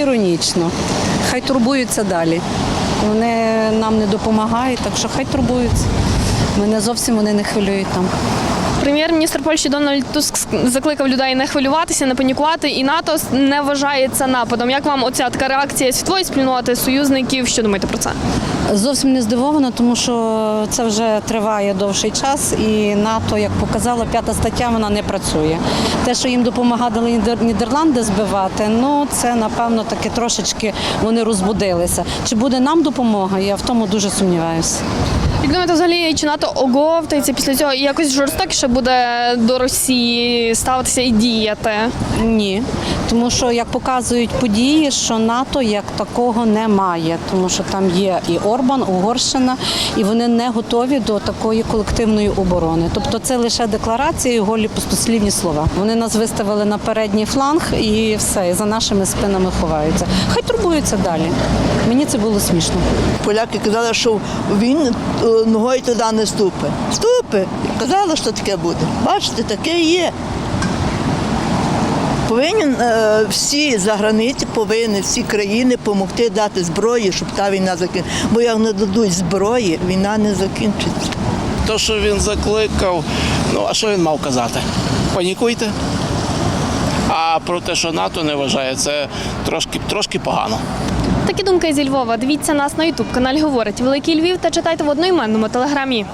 іронічно. Хай турбуються далі. Вони нам не допомагають, так що хай турбуються. Мене зовсім вони не хвилюють там. Прем'єр-міністр Польщі Дональд Туск закликав людей не хвилюватися, не панікувати, і НАТО не вважає це нападом. Як вам оця така реакція світової спільноти, союзників? Що думаєте про це? Зовсім не здивована, тому що це вже триває довший час, і НАТО, як показала, п'ята стаття вона не працює. Те, що їм допомагали Нідерланди збивати, ну це напевно таки трошечки вони розбудилися. Чи буде нам допомога? Я в тому дуже сумніваюся. Як думаєте, взагалі, чи НАТО оговтається після цього і якось жорстокіше буде до Росії ставитися і діяти? Ні, тому що як показують події, що НАТО як такого немає, тому що там є і Орбан, Угорщина, і вони не готові до такої колективної оборони. Тобто це лише декларації, і голі пустослівні слова. Вони нас виставили на передній фланг і все, і за нашими спинами ховаються. Хай турбуються далі. Мені це було смішно. Поляки казали, що він е, ногою туди не ступи. Ступи. Казали, що таке буде. Бачите, таке є. Повинен е, всі за границі, повинні всі країни допомогти дати зброї, щоб та війна закінчилася. Бо як не дадуть зброї, війна не закінчиться. То, що він закликав, ну а що він мав казати? Панікуйте. А про те, що НАТО не вважає, це трошки, трошки погано. Такі думки зі Львова. Дивіться нас на Ютуб каналі Говорить Великий Львів та читайте в одноіменному телеграмі.